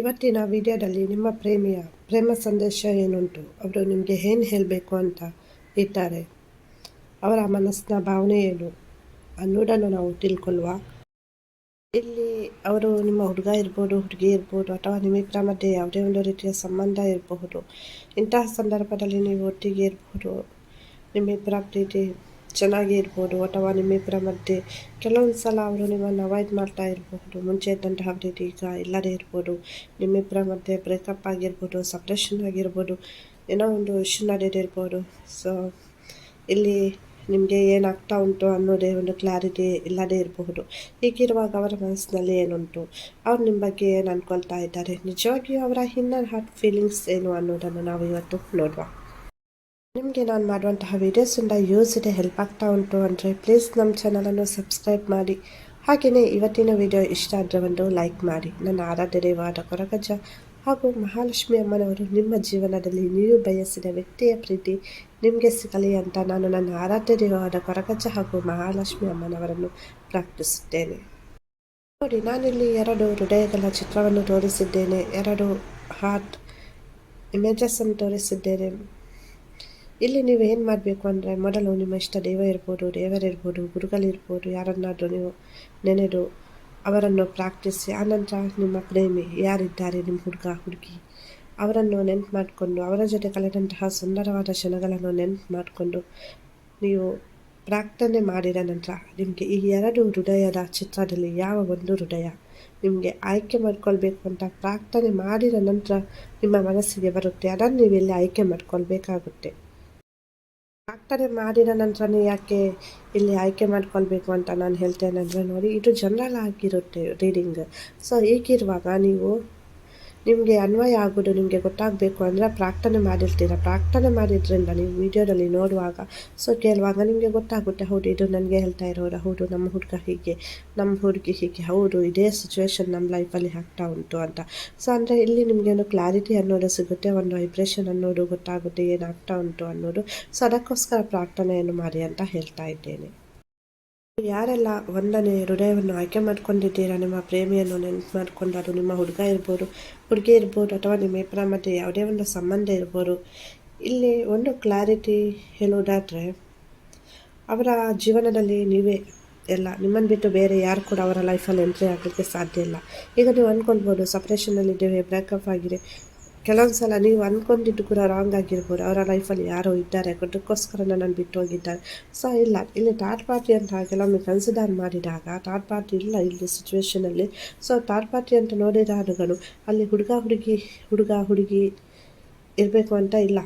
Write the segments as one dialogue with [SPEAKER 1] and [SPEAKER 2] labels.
[SPEAKER 1] ಇವತ್ತಿನ ವಿಡಿಯೋದಲ್ಲಿ ನಿಮ್ಮ ಪ್ರೇಮಿಯ ಪ್ರೇಮ ಸಂದೇಶ ಏನುಂಟು? ಅವರು ನಿಮಗೆ ಏನು ಹೇಳಬೇಕು ಅಂತ ಇದ್ದಾರೆ. ಅವರ ಮನಸ್ಸಿನ ಭಾವನೆ ಏನು ಅನ್ನೋದನ್ನು ನಾವು ತಿಳ್ಕೊಳ್ಳುವ. ಇಲ್ಲಿ ಅವರು ನಿಮ್ಮ ಹುಡುಗ ಇರ್ಬೋದು, ಹುಡುಗಿ ಇರ್ಬೋದು, ಅಥವಾ ನಿಮ್ಮಿಬ್ಬರ ಮಧ್ಯೆ ಯಾವುದೇ ಒಂದು ರೀತಿಯ ಸಂಬಂಧ ಇರಬಹುದು. ಇಂತಹ ಸಂದರ್ಭದಲ್ಲಿ ನೀವು ಒಟ್ಟಿಗೆ ಇರಬಹುದು ನಿಮ್ಮಿಬ್ಬರ ಪ್ರೀತಿ ಚೆನ್ನಾಗಿ ಇರ್ಬೋದು. ಅಥವಾ ನಿಮ್ಮಿಬ್ಬರ ಮಧ್ಯೆ ಕೆಲವೊಂದು ಸಲ ಅವರು ನಿಮ್ಮನ್ನು ಅವಾಯ್ಡ್ ಮಾಡ್ತಾ ಇರಬಹುದು. ಮುಂಚೆ ಇದ್ದಂತಹ ಪ್ರೀತಿ ಈಗ ಇಲ್ಲದೇ ಇರ್ಬೋದು. ನಿಮ್ಮಿಬ್ಬರ ಮಧ್ಯೆ ಬ್ರೇಕಪ್ ಆಗಿರ್ಬೋದು ಸಪ್ರೇಷನ್ ಆಗಿರ್ಬೋದು, ಏನೋ ಒಂದು ಇಶ್ಯೂ ನಡೆದಿರ್ಬೋದು. ಸೊ ಇಲ್ಲಿ ನಿಮಗೆ ಏನಾಗ್ತಾ ಉಂಟು ಅನ್ನೋದೇ ಒಂದು ಕ್ಲಾರಿಟಿ ಇಲ್ಲದೇ ಇರಬಹುದು. ಹೀಗಿರುವಾಗ ಅವರ ಮನಸ್ಸಿನಲ್ಲಿ ಏನುಂಟು? ಅವ್ರು ನಿಮ್ಮ ಬಗ್ಗೆ ಏನು ಅಂದ್ಕೊಳ್ತಾ ಇದ್ದಾರೆ? ನಿಜವಾಗಿಯೂ ಅವರ ಹಿನ್ನರ್ ಹಾರ್ಟ್ ಫೀಲಿಂಗ್ಸ್ ಏನು ಅನ್ನೋದನ್ನು ನಾವು ಇವತ್ತು ನೋಡುವ. ನಿಮಗೆ ನಾನು ಮಾಡುವಂತಹ ವೀಡಿಯೋಸಿಂದ ಯೂಸ್ ಇದೆ ಹೆಲ್ಪ್ ಆಗ್ತಾ ಉಂಟು ಅಂದರೆ ಪ್ಲೀಸ್ ನಮ್ಮ ಚಾನಲನ್ನು ಸಬ್ಸ್ಕ್ರೈಬ್ ಮಾಡಿ. ಹಾಗೆಯೇ ಇವತ್ತಿನ ವಿಡಿಯೋ ಇಷ್ಟ ಆದರೆ ಒಂದು ಲೈಕ್ ಮಾಡಿ. ನನ್ನ ಆರಾಧ್ಯ ದೇವಾದ ಕೊರಗಜ ಹಾಗೂ ಮಹಾಲಕ್ಷ್ಮಿ ಅಮ್ಮನವರು ನಿಮ್ಮ ಜೀವನದಲ್ಲಿ ನೀವು ಬಯಸಿದ ವ್ಯಕ್ತಿಯ ಪ್ರೀತಿ ನಿಮಗೆ ಸಿಗಲಿ ಅಂತ ನಾನು ನನ್ನ ಆರಾಧ್ಯ ದೇವಾದ ಕೊರಗಜ್ಜ ಹಾಗೂ ಮಹಾಲಕ್ಷ್ಮಿ ಅಮ್ಮನವರನ್ನು ಪ್ರಾರ್ಥಿಸುತ್ತೇನೆ. ನೋಡಿ, ನಾನಿಲ್ಲಿ ಎರಡು ಹೃದಯಗಳ ಚಿತ್ರವನ್ನು ತೋರಿಸಿದ್ದೇನೆ. ಎರಡು ಹಾರ್ಟ್ ಇಮೇಜಸ್ಸನ್ನು ತೋರಿಸಿದ್ದೇನೆ. ಇಲ್ಲಿ ನೀವು ಏನು ಮಾಡಬೇಕು ಅಂದರೆ ಮೊದಲು ನಿಮ್ಮ ಇಷ್ಟ ದೇವ ಇರ್ಬೋದು ದೇವರಿರ್ಬೋದು ಗುರುಗಳಿರ್ಬೋದು ಯಾರನ್ನಾದರೂ ನೀವು ನೆನೆದು ಅವರನ್ನು ಪ್ರಾರ್ಥಿಸಿ ಆನಂತರ ನಿಮ್ಮ ಪ್ರೇಮಿ ಯಾರಿದ್ದಾರೆ, ನಿಮ್ಮ ಹುಡುಗ, ಹುಡುಗಿ? ಅವರನ್ನು ನೆನ್ಪು ಮಾಡಿಕೊಂಡು, ಅವರ ಜೊತೆ ಕಳೆದಂತಹ ಸುಂದರವಾದ ಕ್ಷಣಗಳನ್ನು ನೆನ್ಪು ಮಾಡಿಕೊಂಡು ನೀವು ಪ್ರಾರ್ಥನೆ ಮಾಡಿದ ನಂತರ ನಿಮಗೆ ಈ ಎರಡು ಹೃದಯದ ಚಿತ್ರದಲ್ಲಿ ಯಾವ ಒಂದು ಹೃದಯ ನಿಮಗೆ ಆಯ್ಕೆ ಮಾಡ್ಕೊಳ್ಬೇಕು ಅಂತ ಪ್ರಾರ್ಥನೆ ಮಾಡಿದ ನಂತರ ನಿಮ್ಮ ಮನಸ್ಸಿಗೆ ಬರುತ್ತೆ. ಅದನ್ನು ನೀವು ಇಲ್ಲಿ ಆಯ್ಕೆ ಮಾಡ್ಕೊಳ್ಬೇಕಾಗುತ್ತೆ. ಪ್ರಾರ್ಥನೆ ಮಾಡಿದ ನಂತರನೇ ಯಾಕೆ ಇಲ್ಲಿ ಆಯ್ಕೆ ಮಾಡ್ಕೊಳ್ಬೇಕು ಅಂತ ನಾನು ಹೇಳ್ತೇನೆ ಅಂದರೆ ನೋಡಿ, ಇದು ಜನರಲ್ ಆಗಿರುತ್ತೆ ರೀಡಿಂಗ್ ಸೊ ಹೀಗಿರುವಾಗ ನೀವು ನಿಮಗೆ ಅನ್ವಯ ಆಗೋದು, ನಿಮಗೆ ಗೊತ್ತಾಗಬೇಕು ಅಂದರೆ ಪ್ರಾರ್ಥನೆ ಮಾಡಿರ್ತೀರ. ಪ್ರಾರ್ಥನೆ ಮಾಡಿದ್ರಿಂದ ನೀವು ವಿಡಿಯೋದಲ್ಲಿ ನೋಡುವಾಗ, ಸೊ ಕೇಳುವಾಗ ನಿಮಗೆ ಗೊತ್ತಾಗುತ್ತೆ, ಹೌದು ಇದು ನನಗೆ ಹೇಳ್ತಾ ಇರೋರು, ಹೌದು ನಮ್ಮ ಹುಡುಗ ಹೀಗೆ, ನಮ್ಮ ಹುಡುಗಿ ಹೀಗೆ, ಹೌದು ಇದೇ ಸಿಚುವೇಶನ್ ನಮ್ಮ ಲೈಫಲ್ಲಿ ಆಗ್ತಾ ಉಂಟು ಅಂತ. ಸೊ ಅಂದರೆ ಇಲ್ಲಿ ನಿಮಗೆ ಒಂದು ಕ್ಲಾರಿಟಿ ಅನ್ನೋದು ಸಿಗುತ್ತೆ, ಒಂದು ವೈಬ್ರೇಷನ್ ಅನ್ನೋದು ಗೊತ್ತಾಗುತ್ತೆ, ಏನಾಗ್ತಾ ಉಂಟು ಅನ್ನೋದು. ಸೊ ಅದಕ್ಕೋಸ್ಕರ ಪ್ರಾರ್ಥನೆಯನ್ನು ಮಾಡಿ ಅಂತ ಹೇಳ್ತಾ ಇದ್ದೇನೆ. ಯಾರೆಲ್ಲ ಒಂದನೇ ಹೃದಯವನ್ನು ಆಯ್ಕೆ ಮಾಡ್ಕೊಂಡಿದ್ದೀರಾ, ನಿಮ್ಮ ಪ್ರೇಮಿಯನ್ನು ನೆನಪು ಮಾಡಿಕೊಂಡು ಅದು ನಿಮ್ಮ ಹುಡುಗ ಇರ್ಬೋದು, ಹುಡುಗಿ ಇರ್ಬೋದು, ಅಥವಾ ನಿಮ್ಮ ಇಬ್ಬರ ಮಧ್ಯೆ ಯಾವುದೇ ಒಂದು ಸಂಬಂಧ ಇರ್ಬೋದು, ಇಲ್ಲಿ ಒಂದು ಕ್ಲಾರಿಟಿ ಹೇಳುವುದಾದರೆ, ಅವರ ಜೀವನದಲ್ಲಿ ನೀವೇ ಎಲ್ಲ, ನಿಮ್ಮನ್ನು ಬಿಟ್ಟು ಬೇರೆ ಯಾರು ಕೂಡ ಅವರ ಲೈಫಲ್ಲಿ ಎಂಟ್ರಿ ಆಗಲಿಕ್ಕೆ ಸಾಧ್ಯ ಇಲ್ಲ. ಈಗ ನೀವು ಅಂದ್ಕೊಳ್ಬೋದು ಸಪ್ರೇಷನಲ್ಲಿದ್ದೇವೆ ಬ್ರೇಕಪ್ ಆಗಿದೆ. ಕೆಲವೊಂದು ಸಲ ನೀವು ಅಂದ್ಕೊಂಡಿದ್ದು ಕೂಡ ರಾಂಗ್ ಆಗಿರ್ಬೋದು. ಅವರ ಲೈಫಲ್ಲಿ ಯಾರೋ ಇದ್ದಾರೆ. ಅದಕ್ಕೋಸ್ಕರ ನನ್ನನ್ನು ಬಿಟ್ಟು ಹೋಗಿದ್ದಾರೆ. ಸೊ ಇಲ್ಲ. ಇಲ್ಲಿ ಥರ್ಡ್ ಪಾರ್ಟಿ ಅಂತ ಕೆಲವೊಮ್ಮೆ ಕನ್ಸಿಡರ್ ಮಾಡಿದಾಗ ಥರ್ಡ್ ಪಾರ್ಟಿ ಇಲ್ಲ ಇಲ್ಲಿ ಸಿಚುವೇಷನಲ್ಲಿ ಸೊ ಥರ್ಡ್ ಪಾರ್ಟಿ ಅಂತ ನೋಡಿದಾಗಗಳು ಅಲ್ಲಿ ಹುಡುಗ ಹುಡುಗಿ ಹುಡುಗ ಹುಡುಗಿ ಇರಬೇಕು ಅಂತ ಇಲ್ಲ.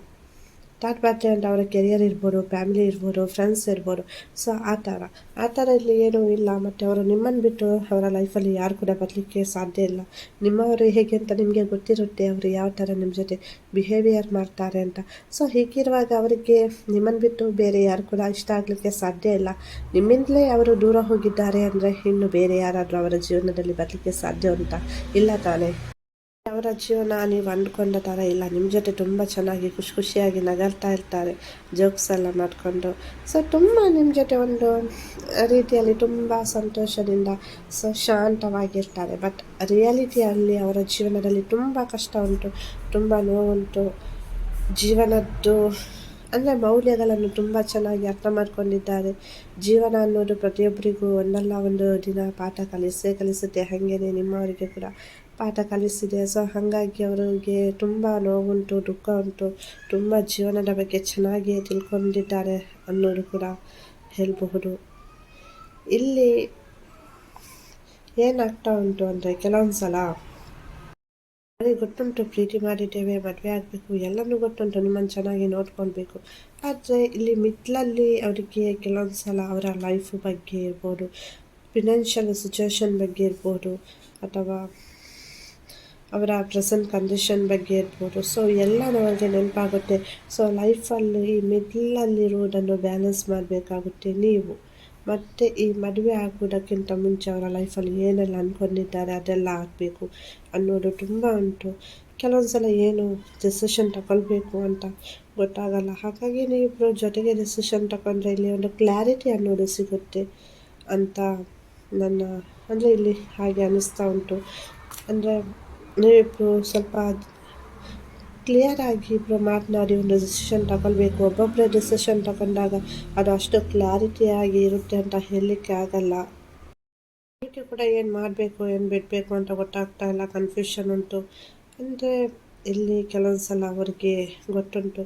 [SPEAKER 1] ಥರ್ಡ್ ಪಾರ್ಟಿ ಅಂತ ಅವರ ಕೆರಿಯರ್ ಇರ್ಬೋದು ಫ್ಯಾಮಿಲಿ ಇರ್ಬೋದು ಫ್ರೆಂಡ್ಸ್ ಇರ್ಬೋದು. ಸೊ ಆ ಥರ. ಆ ಥರ ಇಲ್ಲಿ ಏನೂ ಇಲ್ಲ, ಮತ್ತು ಅವರು ನಿಮ್ಮನ್ನು ಬಿಟ್ಟು ಅವರ ಲೈಫಲ್ಲಿ ಯಾರು ಕೂಡ ಬರಲಿಕ್ಕೆ ಸಾಧ್ಯ ಇಲ್ಲ. ನಿಮ್ಮವರು ಹೇಗೆ ಅಂತ ನಿಮಗೆ ಗೊತ್ತಿರುತ್ತೆ, ಅವರು ಯಾವ ಥರ ನಿಮ್ಮ ಜೊತೆ ಬಿಹೇವಿಯರ್ ಮಾಡ್ತಾರೆ ಅಂತ. ಸೊ ಹೀಗಿರುವಾಗ ಅವರಿಗೆ ನಿಮ್ಮನ್ನು ಬಿಟ್ಟು ಬೇರೆ ಯಾರು ಕೂಡ ಇಷ್ಟ ಆಗಲಿಕ್ಕೆ ಸಾಧ್ಯ ಇಲ್ಲ. ನಿಮ್ಮಿಂದಲೇ ಅವರು ದೂರ ಹೋಗಿದ್ದಾರೆ ಅಂದರೆ ಇನ್ನು ಬೇರೆ ಯಾರಾದರೂ ಅವರ ಜೀವನದಲ್ಲಿ ಬರಲಿಕ್ಕೆ ಸಾಧ್ಯ ಅಂತ ಇಲ್ಲ ತಾನೇ? ಅವರ ಜೀವನ ನೀವು ಅಂದ್ಕೊಂಡ ಥರ ಇಲ್ಲ. ನಿಮ್ಮ ಜೊತೆ ತುಂಬ ಚೆನ್ನಾಗಿ ಖುಷಿ ಖುಷಿಯಾಗಿ ನಗರ್ತಾ ಇರ್ತಾರೆ. ಜೋಕ್ಸ್ ಎಲ್ಲ ಮಾಡಿಕೊಂಡು. ಸೊ ತುಂಬ ನಿಮ್ಮ ಜೊತೆ ಒಂದು ರೀತಿಯಲ್ಲಿ ತುಂಬ ಸಂತೋಷದಿಂದ ಸೊ, ಶಾಂತವಾಗಿರ್ತಾರೆ. ಬಟ್ ರಿಯಾಲಿಟಿಯಲ್ಲಿ ಅವರ ಜೀವನದಲ್ಲಿ ತುಂಬ ಕಷ್ಟ ಉಂಟು. ತುಂಬ ನೋವುಂಟು. ಜೀವನದ್ದು ಅಂದರೆ ಮೌಲ್ಯಗಳನ್ನು ತುಂಬ ಚೆನ್ನಾಗಿ ಅರ್ಥ ಮಾಡ್ಕೊಂಡಿದ್ದಾರೆ. ಜೀವನ ಅನ್ನೋದು ಪ್ರತಿಯೊಬ್ಬರಿಗೂ ಒಂದಲ್ಲ ಒಂದು ದಿನ ಪಾಠ ಕಲಿಸೇ ಕಲಿಸುತ್ತೆ. ಹಾಗೆಯೇ ನಿಮ್ಮವರಿಗೆ ಕೂಡ. ಪಾಠ ಕಲಿಸಿದೆ. ಸೊ ಹಾಗಾಗಿ ಅವರಿಗೆ ತುಂಬ ನೋವುಂಟು, ದುಃಖ ಉಂಟು. ತುಂಬ ಜೀವನದ ಬಗ್ಗೆ ಚೆನ್ನಾಗಿ ತಿಳ್ಕೊಂಡಿದ್ದಾರೆ ಅನ್ನೋದು ಕೂಡ ಹೇಳಬಹುದು. ಇಲ್ಲಿ ಏನಾಗ್ತಾ ಉಂಟು ಅಂದರೆ ಕೆಲವೊಂದು ಸಲ ನನಗೆ ಗೊತ್ತುಂಟು, ಪ್ರೀತಿ ಮಾಡಿದ್ದೇವೆ, ಮದುವೆ ಆಗಬೇಕು, ಎಲ್ಲನೂ ಗೊತ್ತುಂಟು, ನಿಮ್ಮನ್ನು ಚೆನ್ನಾಗಿ ನೋಡ್ಕೊಳ್ಬೇಕು. ಆದರೆ ಇಲ್ಲಿ ಮಿಡ್ಲಲ್ಲಿ ಅವರಿಗೆ ಕೆಲವೊಂದು ಸಲ ಅವರ ಲೈಫ್ ಬಗ್ಗೆ ಇರ್ಬೋದು ಫಿನಾನ್ಷಿಯಲ್ ಸಿಚುವೇಶನ್ ಬಗ್ಗೆ ಇರ್ಬೋದು, ಅಥವಾ ಅವರ ಪ್ರೆಸೆಂಟ್ ಕಂಡೀಷನ್ ಬಗ್ಗೆ ಇರ್ಬೋದು. ಸೊ ಎಲ್ಲ ನಮಗೆ ನೆನಪಾಗುತ್ತೆ. ಸೊ ಲೈಫಲ್ಲಿ ಈ ಮಿಡ್ಲಲ್ಲಿರುವುದನ್ನು ಬ್ಯಾಲೆನ್ಸ್ ಮಾಡಬೇಕಾಗುತ್ತೆ ನೀವು. ಮತ್ತು, ಈ ಮದುವೆ ಆಗುವುದಕ್ಕಿಂತ ಮುಂಚೆ ಅವರ ಲೈಫಲ್ಲಿ ಏನೆಲ್ಲ ಅಂದ್ಕೊಂಡಿದ್ದಾರೆ ಅದೆಲ್ಲ ಆಗಬೇಕು ಅನ್ನೋದು ತುಂಬ ಉಂಟು. ಕೆಲವೊಂದು ಸಲ ಏನು ಡಿಸಿಷನ್ ತಗೊಳ್ಬೇಕು ಅಂತ ಗೊತ್ತಾಗಲ್ಲ. ಹಾಗಾಗಿ ನೀವು ಜೊತೆಗೆ ಡಿಸಿಷನ್ ತಗೊಂಡ್ರೆ ಇಲ್ಲಿ ಒಂದು ಕ್ಲಾರಿಟಿ ಅನ್ನೋದು ಸಿಗುತ್ತೆ ಅಂತ ನನ್ನ, ಅಂದರೆ ಇಲ್ಲಿ ಹಾಗೆ ಅನ್ನಿಸ್ತಾ ಉಂಟು. ಅಂದರೆ ನೀವಿಬ್ಬರು ಸ್ವಲ್ಪ ಕ್ಲಿಯರಾಗಿ ಇಬ್ಬರು ಮಾತನಾಡಿ ಒಂದು ಡಿಸಿಷನ್ ತಗೊಳ್ಬೇಕು ಒಬ್ಬೊಬ್ಬರೇ ಡಿಸಿಷನ್ ತಗೊಂಡಾಗ ಅದು ಅಷ್ಟು ಕ್ಲಾರಿಟಿಯಾಗಿ ಇರುತ್ತೆ ಅಂತ ಹೇಳಲಿಕ್ಕೆ ಆಗಲ್ಲ. ಅದಕ್ಕೆ ಕೂಡ ಏನು ಮಾಡಬೇಕು, ಏನು ಬಿಡಬೇಕು ಅಂತ ಗೊತ್ತಾಗ್ತಾ ಇಲ್ಲ. ಕನ್ಫ್ಯೂಷನ್ ಉಂಟು. ಅಂದರೆ ಇಲ್ಲಿ ಕೆಲವೊಂದು ಸಲ ಅವರಿಗೆ ಗೊತ್ತುಂಟು.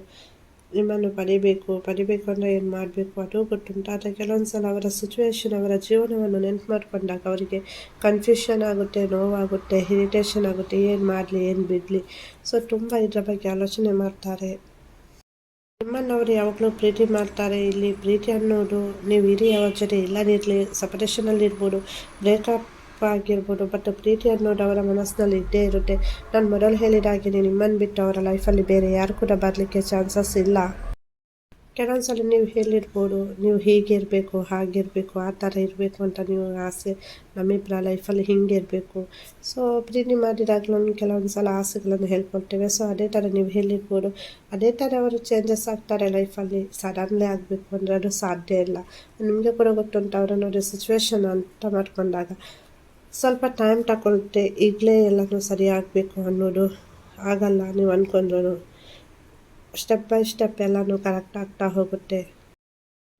[SPEAKER 1] ನಿಮ್ಮನ್ನು ಪಡಿಬೇಕು ಪಡಿಬೇಕು ಅಂದರೆ ಏನು ಮಾಡಬೇಕು? ಅದು ಗೊತ್ತುಂಟು. ಆದರೆ ಕೆಲವೊಂದು ಸಲ ಅವರ ಸಿಚುವೇಶನ್ ಅವರ ಜೀವನವನ್ನು ನೆನಪು ಮಾಡಿಕೊಂಡಾಗ ಅವರಿಗೆ ಕನ್ಫ್ಯೂಷನ್ ಆಗುತ್ತೆ, ನೋವಾಗುತ್ತೆ ಇರಿಟೇಷನ್ ಆಗುತ್ತೆ. ಏನು ಮಾಡಲಿ, ಏನು ಬಿಡಲಿ? ಸೊ ತುಂಬ ಇದರ ಬಗ್ಗೆ ಆಲೋಚನೆ ಮಾಡ್ತಾರೆ. ನಿಮ್ಮನ್ನು ಅವರು ಯಾವಾಗಲೂ ಪ್ರೀತಿ ಮಾಡ್ತಾರೆ. ಇಲ್ಲಿ ಪ್ರೀತಿ ಅನ್ನೋದು ನೀವು ಇರಿ ಜೊತೆ ಇಲ್ಲದಿರಲಿ ಸಪರೇಷನಲ್ಲಿ ಇರ್ಬೋದು. ಬ್ರೇಕಪ್ ಆಗಿರ್ಬೋದು. ಬಟ್ ಪ್ರೀತಿ ಅವರ ಮನಸ್ಸಿನಲ್ಲಿ ಇದ್ದೇ ಇರುತ್ತೆ. ನಾನು ಮೊದಲು ಹೇಳಿದಾಗೆ ನಿಮ್ಮನ್ನು ಬಿಟ್ಟು ಅವರ ಲೈಫಲ್ಲಿ ಬೇರೆ ಯಾರು ಕೂಡ ಬರಲಿಕ್ಕೆ ಚಾನ್ಸಸ್ ಇಲ್ಲ. ಕೆಲವೊಂದು ಸಲ ನೀವು ಹೇಳಿರ್ಬೋದು, ನೀವು ಹೀಗಿರಬೇಕು, ಹಾಗಿರಬೇಕು, ಆ ಥರ ಇರಬೇಕು ಅಂತ ನೀವು ಆಸೆ. ನಮ್ಮಿಬ್ಬರ ಲೈಫಲ್ಲಿ ಹಿಂಗಿರಬೇಕು. ಸೊ ಪ್ರೀತಿ ಮಾಡಿದಾಗಲೂ ಕೆಲವೊಂದು ಸಲ ಆಸೆಗಳನ್ನು ಹೇಳ್ಕೊಳ್ತೇವೆ. ಸೊ ಅದೇ ಥರ ನೀವು ಹೇಳಿರ್ಬೋದು. ಅದೇ ಥರ ಅವರು ಚೇಂಜಸ್ ಆಗ್ತಾರೆ ಲೈಫಲ್ಲಿ ಸಡನ್ಲಿ ಆಗಬೇಕು ಅಂದರೆ ಅದು ಸಾಧ್ಯ ಇಲ್ಲ. ನಿಮಗೆ ಕೂಡ ಗೊತ್ತುಂಟು ಅವರನ್ನೋದು ಸಿಚುವೇಶನ್ ಅಂತ ಮಾಡ್ಕೊಂಡಾಗ. ಸ್ವಲ್ಪ ಟೈಮ್ ತಗೊಳುತ್ತೆ ಈಗಲೇ ಎಲ್ಲನೂ ಸರಿ ಆಗಬೇಕು ಅನ್ನೋದು. ಆಗಲ್ಲ, ನೀವು ಅಂದ್ಕೊಂಡ್ರು ಸ್ಟೆಪ್ ಬೈ ಸ್ಟೆಪ್ ಎಲ್ಲನೂ ಕರೆಕ್ಟ್ ಆಗ್ತಾ ಹೋಗುತ್ತೆ.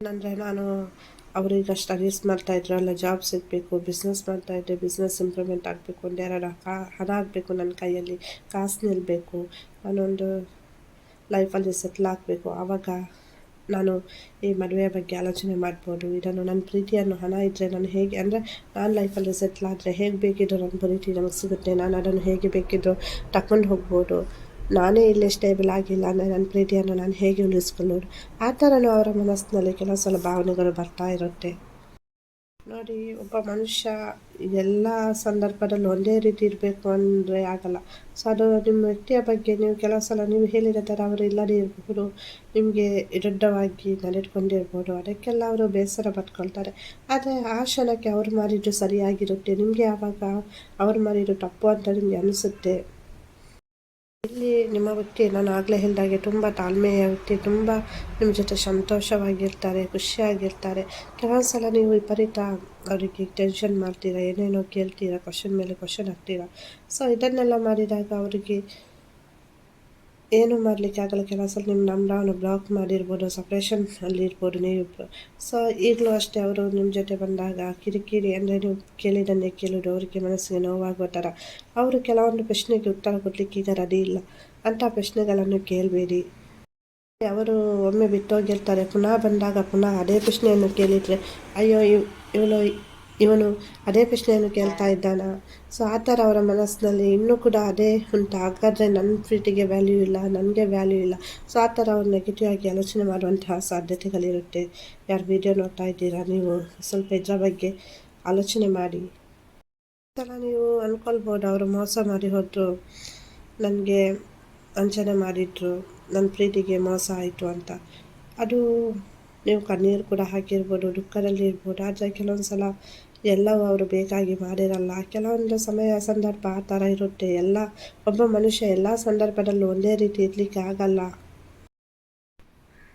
[SPEAKER 1] ಏನಂದರೆ ನಾನು ಅವ್ರಿಗೆ ಸ್ಟಡೀಸ್ ಮಾಡ್ತಾಯಿದ್ರು ಅಲ್ಲ ಜಾಬ್ ಸಿಗಬೇಕು ಬಿಸ್ನೆಸ್ ಮಾಡ್ತಾಯಿದ್ದೆ ಬಿಸ್ನೆಸ್ ಇಂಪ್ರೂವ್ಮೆಂಟ್ ಆಗಬೇಕು, ಒಂದು ಎರಡು ಹಣ ಆಗಬೇಕು ನನ್ನ ಕೈಯಲ್ಲಿ, ಕಾಸು ನಿಲ್ಲಬೇಕು ನಾನೊಂದು ಲೈಫಲ್ಲಿ ಸೆಟ್ಲ್ ಆಗಬೇಕು. ಆವಾಗ ನಾನು ಈ ಮದುವೆಯ ಬಗ್ಗೆ ಆಲೋಚನೆ ಮಾಡ್ಬೋದು. ಇದನ್ನು ನನ್ನ ಪ್ರೀತಿಯನ್ನು ಹಣ ಇದ್ದರೆ ನಾನು ಹೇಗೆ, ಅಂದರೆ ನಾನು ಲೈಫಲ್ಲಿ ಸೆಟ್ಲ್ ಆದರೆ ಹೇಗೆ ಬೇಕಿದ್ರು ನನ್ನ ಪ್ರೀತಿ ನಮಗೆ ಸಿಗುತ್ತೆ. ನಾನು ಅದನ್ನು ಹೇಗೆ ಬೇಕಿದ್ದು ತಗೊಂಡು ಹೋಗ್ಬೋದು. ನಾನೇ ಇಲ್ಲಿ ಸ್ಟೇಬಲ್ ಆಗಿಲ್ಲ ಅಂದರೆ ನನ್ನ ಪ್ರೀತಿಯನ್ನು ನಾನು ಹೇಗೆ ಉಳಿಸ್ಕೊಳ್ಳೋದು? ಆ ಥರನೂ ಅವರ ಮನಸ್ಸಿನಲ್ಲಿ ಕೆಲವು ಸಲ ಭಾವನೆಗಳು ಬರ್ತಾ ಇರುತ್ತೆ. ನೋಡಿ, ಒಬ್ಬ ಮನುಷ್ಯ ಎಲ್ಲ ಸಂದರ್ಭದಲ್ಲೂ ಒಂದೇ ರೀತಿ ಇರಬೇಕು ಅಂದರೆ ಆಗಲ್ಲ. ಸೊ ಅದು ನಿಮ್ಮ ವ್ಯಕ್ತಿಯ ಬಗ್ಗೆ ನೀವು ಕೆಲವು ಸಲ ನೀವು ಹೇಳಿದ ಥರ ಅವರು ಇಲ್ಲದೇ ಇರಬಹುದು ನಿಮಗೆ ವಿರುದ್ಧವಾಗಿ ನಡೆದುಕೊಂಡಿರ್ಬೋದು ಅದಕ್ಕೆಲ್ಲ ಅವರು ಬೇಸರ ಪಟ್ಕೊಳ್ತಾರೆ. ಆದರೆ ಆ ಕ್ಷಣಕ್ಕೆ ಅವ್ರು ಮಾಡಿದ್ದು ಸರಿಯಾಗಿರುತ್ತೆ. ನಿಮಗೆ ಆವಾಗ ಅವ್ರು ಮಾಡಿದ್ದು ತಪ್ಪು ಅಂತ ನಿಮಗೆ ಅನಿಸುತ್ತೆ ಇಲ್ಲಿ ನಿಮ್ಮ ವ್ಯಕ್ತಿ ನಾನು ಆಗಲೇ ಹೇಳಿದಾಗೆ ತುಂಬ ತಾಳ್ಮೆಯ ವ್ಯಕ್ತಿ, ತುಂಬ ನಿಮ್ಮ ಜೊತೆ ಸಂತೋಷವಾಗಿರ್ತಾರೆ, ಖುಷಿಯಾಗಿರ್ತಾರೆ. ಕೆಲವೊಂದು ಸಲ ನೀವು ವಿಪರೀತ ಅವರಿಗೆ ಟೆನ್ಷನ್ ಮಾಡ್ತೀರಾ, ಏನೇನೋ ಕೇಳ್ತೀರಾ ಕ್ವಶನ್ ಮೇಲೆ ಕ್ವಶನ್ ಹಾಕ್ತೀರಾ. ಸೊ ಇದನ್ನೆಲ್ಲ ಮಾಡಿದಾಗ ಅವರಿಗೆ ಏನು ಮಾಡಲಿಕ್ಕೆ ಆಗಲ್ಲ ಕೆಲವು ನಿಮ್ಮ ನಂಬರವನ್ನು ಬ್ಲಾಕ್ ಮಾಡಿರ್ಬೋದು ಸಪ್ರೇಷನ್ ಅಲ್ಲಿ ಇರ್ಬೋದು ನೀವು. ಸೊ ಈಗಲೂ ಅಷ್ಟೇ ಅವರು ನಿಮ್ಮ ಜೊತೆ ಬಂದಾಗ ಕಿರಿಕಿರಿ ಅಂದರೆ ನೀವು ಕೇಳಿದನ್ನೇ ಕೇಳೋದು ಅವರಿಗೆ ಮನಸ್ಸಿಗೆ ನೋವಾಗುವ ಥರ. ಅವರು ಕೆಲವೊಂದು ಪ್ರಶ್ನೆಗೆ ಉತ್ತರ ಕೊಡಲಿಕ್ಕೆ ಈಗ ರೆಡಿ ಇಲ್ಲ. ಅಂಥ ಪ್ರಶ್ನೆಗಳನ್ನು ಕೇಳಬೇಡಿ. ಅವರು ಒಮ್ಮೆ ಬಿಟ್ಟೋಗಿರ್ತಾರೆ, ಪುನಃ ಬಂದಾಗ ಪುನಃ ಅದೇ ಪ್ರಶ್ನೆಯನ್ನು ಕೇಳಿದರೆ, ಅಯ್ಯೋ ಇವಳು ಇವನು ಅದೇ ಪ್ರಶ್ನೆಯನ್ನು ಕೇಳ್ತಾ ಇದ್ದಾನ. ಸೊ ಆ ಥರ ಅವರ ಮನಸ್ಸಿನಲ್ಲಿ ಇನ್ನೂ ಕೂಡ ಅದೇ ಉಂಟು. ಹಾಗಾದರೆ ನನ್ನ ಫ್ರೀಟಿಗೆ ವ್ಯಾಲ್ಯೂ ಇಲ್ಲ, ನನಗೆ ವ್ಯಾಲ್ಯೂ ಇಲ್ಲ. ಸೊ ಆ ಥರ ಅವ್ರು ನೆಗೆಟಿವ್ ಆಗಿ ಆಲೋಚನೆ ಮಾಡುವಂತಹ ಸಾಧ್ಯತೆಗಳಿರುತ್ತೆ. ಯಾರು ವಿಡಿಯೋ ನೋಡ್ತಾ ಇದ್ದೀರಾ ನೀವು? ಸ್ವಲ್ಪ ಇದರ ಬಗ್ಗೆ ಆಲೋಚನೆ ಮಾಡಿ. ಥರ ನೀವು ಅಂದ್ಕೊಳ್ಬೋದು ಅವರು ಮೋಸ ಮಾಡಿ ಹೋದರು, ನನಗೆ ವಂಚನೆ ಮಾಡಿದ್ರು ನನ್ನ ಪ್ರೀತಿಗೆ ಮೋಸ ಆಯಿತು ಅಂತ. ಅದು ನೀವು ಕಣ್ಣೀರು ಕೂಡ ಹಾಕಿರ್ಬೋದು, ದುಃಖದಲ್ಲಿ ಇರ್ಬೋದು. ಆದರೆ ಕೆಲವೊಂದು ಸಲ ಎಲ್ಲವೂ ಅವರು ಬೇಕಾಗಿ ಮಾಡಿರಲ್ಲ. ಕೆಲವೊಂದು ಸಮಯ ಸಂದರ್ಭ ಆ ಥರ ಇರುತ್ತೆ. ಎಲ್ಲ, ಒಬ್ಬ ಮನುಷ್ಯ ಎಲ್ಲ ಸಂದರ್ಭದಲ್ಲೂ ಒಂದೇ ರೀತಿ ಇರಲಿಕ್ಕೆ ಆಗಲ್ಲ.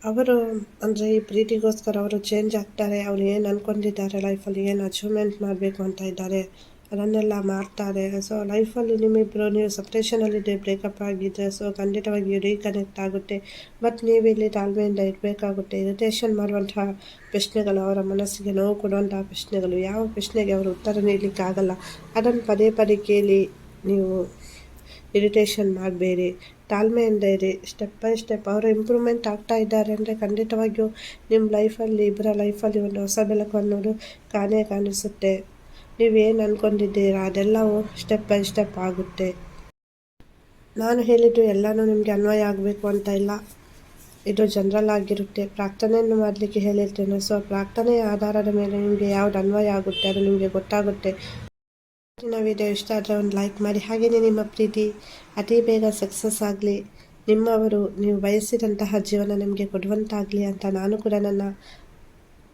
[SPEAKER 1] ಅವರು ಅಂದರೆ ಈ ಪ್ರೀತಿಗೋಸ್ಕರ ಅವರು ಚೇಂಜ್ ಆಗ್ತಾರೆ. ಅವ್ರು ಏನು ಅಂದ್ಕೊಂಡಿದ್ದಾರೆ ಲೈಫಲ್ಲಿ ಏನು ಅಚೀವ್ಮೆಂಟ್ ಮಾಡಬೇಕು ಅಂತ ಇದ್ದಾರೆ. ಅದನ್ನೆಲ್ಲ ಮಾಡ್ತಾರೆ. ಸೊ ಲೈಫಲ್ಲಿ ನಿಮ್ಮಿಬ್ಬರು ನೀವು ಸಪ್ರೇಷನಲ್ಲಿದೆ ಬ್ರೇಕಪ್ ಆಗಿದೆ ಸೊ ಖಂಡಿತವಾಗಿ ರೀಕನೆಕ್ಟ್ ಆಗುತ್ತೆ. ಬಟ್ ನೀವು ಇಲ್ಲಿ ತಾಳ್ಮೆಯಿಂದ ಇರಬೇಕಾಗುತ್ತೆ. ಇರಿಟೇಷನ್ ಮಾಡುವಂತಹ ಪ್ರಶ್ನೆಗಳು ಅವರ ಮನಸ್ಸಿಗೆ ನೋವು ಕೊಡುವಂತಹ ಪ್ರಶ್ನೆಗಳು, ಯಾವ ಪ್ರಶ್ನೆಗೆ ಅವರು ಉತ್ತರ ನೀಡಲಿಕ್ಕಾಗಲ್ಲ, ಅದನ್ನು ಪದೇ ಪದೇ ಕೇಳಿ ನೀವು ಇರಿಟೇಷನ್ ಮಾಡಬೇಡಿ. ತಾಳ್ಮೆಯಿಂದ ಇರಿ. ಸ್ಟೆಪ್ ಬೈ ಸ್ಟೆಪ್ ಅವರು ಇಂಪ್ರೂವ್ಮೆಂಟ್ ಆಗ್ತಾ ಇದ್ದಾರೆ ಅಂದರೆ ಖಂಡಿತವಾಗಿಯೂ ನಿಮ್ಮ ಲೈಫಲ್ಲಿ ಇಬ್ಬರ ಲೈಫಲ್ಲಿ ಒಂದು ಹೊಸ ಬೆಳಕು ಅನ್ನೋದು ಕಾಣೇ ಕಾಣಿಸುತ್ತೆ. ನೀವೇನು ಅಂದ್ಕೊಂಡಿದ್ದೀರಾ ಅದೆಲ್ಲವೂ ಸ್ಟೆಪ್ ಬೈ ಸ್ಟೆಪ್ ಆಗುತ್ತೆ. ನಾನು ಹೇಳಿದ್ದು ಎಲ್ಲನೂ ನಿಮಗೆ ಅನ್ವಯ ಆಗಬೇಕು ಅಂತ ಇಲ್ಲ. ಇದು ಜನರಲ್ ಆಗಿರುತ್ತೆ. ಪ್ರಾರ್ಥನೆಯನ್ನು ಮಾಡಲಿಕ್ಕೆ ಹೇಳಿರ್ತೇನೆ. ಸೊ ಪ್ರಾರ್ಥನೆಯ ಆಧಾರದ ಮೇಲೆ ನಿಮಗೆ ಯಾವ್ದು ಅನ್ವಯ ಆಗುತ್ತೆ, ಅದು ನಿಮಗೆ ಗೊತ್ತಾಗುತ್ತೆ. ಇವತ್ತಿನ ವಿಡಿಯೋ ಇಷ್ಟ ಆದರೆ ಒಂದು ಲೈಕ್ ಮಾಡಿ. ಹಾಗೆಯೇ ನಿಮ್ಮ ಪ್ರೀತಿ, ಅತಿ ಬೇಗ ಸಕ್ಸಸ್ ಆಗಲಿ. ನಿಮ್ಮವರು ನೀವು ಬಯಸಿದಂತಹ ಜೀವನ ನಿಮಗೆ ಕೊಡುವಂತಾಗಲಿ ಅಂತ ನಾನು ಕೂಡ ನನ್ನ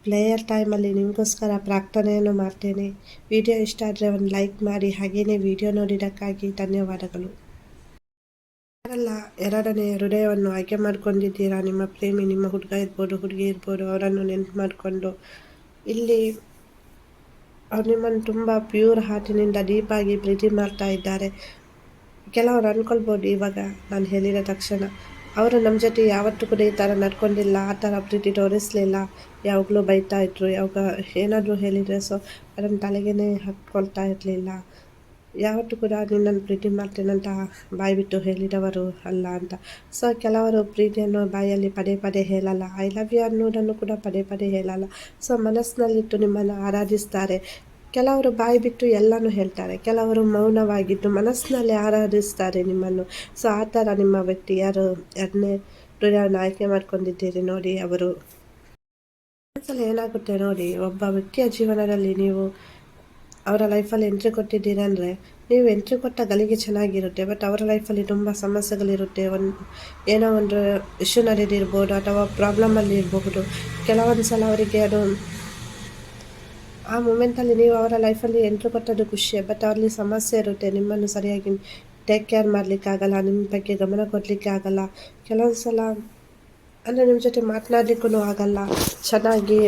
[SPEAKER 1] ಪ್ಲೇಯರ್ ಟೈಮಲ್ಲಿ ನಿಮಗೋಸ್ಕರ ಪ್ರಾರ್ಥನೆಯನ್ನು ಮಾಡ್ತೇನೆ. ವಿಡಿಯೋ ಇಷ್ಟ ಆದರೆ ಒಂದು ಲೈಕ್ ಮಾಡಿ ಹಾಗೆಯೇ ವಿಡಿಯೋ ನೋಡಿದ್ದಕ್ಕಾಗಿ ಧನ್ಯವಾದಗಳು. ಯಾರೆಲ್ಲ, ಎರಡನೇ ಹೃದಯವನ್ನು ಆಯ್ಕೆ ಮಾಡ್ಕೊಂಡಿದ್ದೀರಾ? ನಿಮ್ಮ ಪ್ರೇಮಿ, ನಿಮ್ಮ ಹುಡುಗ ಇರ್ಬೋದು, ಹುಡುಗಿ ಇರ್ಬೋದು, ಅವರನ್ನು ನೆನಪು ಮಾಡಿಕೊಂಡು. ಇಲ್ಲಿ ಅವ್ರು ನಿಮ್ಮನ್ನು ತುಂಬ ಪ್ಯೂರ್ ಹಾರ್ಟಿನಿಂದ ಡೀಪಾಗಿ ಪ್ರೀತಿ ಮಾಡ್ತಾ ಇದ್ದಾರೆ. ಕೆಲವರು ಅಂದ್ಕೊಳ್ಬೋದು ಇವಾಗ ನಾನು ಹೇಳಿದ ತಕ್ಷಣ. ಅವರು ನಮ್ಮ ಜೊತೆ ಯಾವತ್ತೂ ಕೂಡ ಈ ಥರ ನಡ್ಕೊಂಡಿಲ್ಲ, ಆ ಥರ ಪ್ರೀತಿ ತೋರಿಸಲಿಲ್ಲ. ಯಾವಾಗಲೂ ಬೈತಾ ಇದ್ರು, ಯಾವಾಗ ಏನಾದರೂ ಹೇಳಿದರೆ ಸೊ ಅದನ್ನು ತಲೆಗೇ ಹಾಕ್ಕೊಳ್ತಾ ಇರಲಿಲ್ಲ. ಯಾವತ್ತೂ ಕೂಡ ನಿನ್ನನ್ನು ಪ್ರೀತಿ ಮಾಡ್ತೇನಂತ ಬಾಯಿ ಬಿಟ್ಟು ಹೇಳಿದವರು ಅಲ್ಲ ಅಂತ. ಸೊ ಕೆಲವರು ಪ್ರೀತಿಯನ್ನು ಬಾಯಲ್ಲಿ ಪದೇ ಪದೇ ಹೇಳಲ್ಲ ಐ ಲವ್ ಯು ಅನ್ನೋದನ್ನು ಕೂಡ ಪದೇ ಪದೇ ಹೇಳಲ್ಲ. ಸೊ ಮನಸ್ಸಿನಲ್ಲಿಟ್ಟು ನಿಮ್ಮನ್ನು ಆರಾಧಿಸ್ತಾರೆ. ಕೆಲವರು ಬಾಯಿ ಬಿಟ್ಟು ಎಲ್ಲನೂ ಹೇಳ್ತಾರೆ. ಕೆಲವರು ಮೌನವಾಗಿದ್ದು ಮನಸ್ಸಿನಲ್ಲಿ ಆರಾಧಿಸ್ತಾರೆ ನಿಮ್ಮನ್ನು. ಸೊ, ಆ ಥರ ನಿಮ್ಮ ವ್ಯಕ್ತಿ ಯಾರು? ಎರಡನೇ ಹೃದಯವನ್ನು ಆಯ್ಕೆ ಮಾಡ್ಕೊಂಡಿದ್ದೀರಿ ನೋಡಿ ಅವರು. ಸಲ ಏನಾಗುತ್ತೆ ನೋಡಿ, ಒಬ್ಬ ವ್ಯಕ್ತಿಯ ಜೀವನದಲ್ಲಿ ನೀವು ಅವರ ಲೈಫಲ್ಲಿ ಎಂಟ್ರಿ ಕೊಟ್ಟಿದ್ದೀರಾ ಅಂದರೆ, ನೀವು ಎಂಟ್ರಿ ಕೊಟ್ಟ ಗಲಿಗೆ ಚೆನ್ನಾಗಿರುತ್ತೆ ಬಟ್ ಅವರ ಲೈಫಲ್ಲಿ ತುಂಬ ಸಮಸ್ಯೆಗಳಿರುತ್ತೆ. ಒಂದು, ಏನೋ ಒಂದು ಇಶ್ಯೂ ನಡೆದಿರ್ಬೋದು ಅಥವಾ ಪ್ರಾಬ್ಲಮಲ್ಲಿ ಇರಬಹುದು ಕೆಲವೊಂದು ಸಲ ಅವರಿಗೆ ಅದು ಆ ಮೂಮೆಂಟಲ್ಲಿ ನೀವು ಅವರ ಲೈಫಲ್ಲಿ ಎಂಟ್ರು ಕೊಟ್ಟದ್ದು ಖುಷಿಯೇ ಬಟ್ ಅವರಲ್ಲಿ ಸಮಸ್ಯೆ ಇರುತ್ತೆ. ನಿಮ್ಮನ್ನು ಸರಿಯಾಗಿ ಟೇಕ್ ಕೇರ್ ಮಾಡಲಿಕ್ಕಾಗಲ್ಲ ನಿಮ್ಮ ಬಗ್ಗೆ ಗಮನ ಕೊಡಲಿಕ್ಕೆ ಆಗಲ್ಲ. ಕೆಲವೊಂದು ಸಲ ಅಂದರೆ ನಿಮ್ಮ ಜೊತೆ ಮಾತನಾಡಲಿಕ್ಕೂ ಆಗಲ್ಲ, ಚೆನ್ನಾಗಿ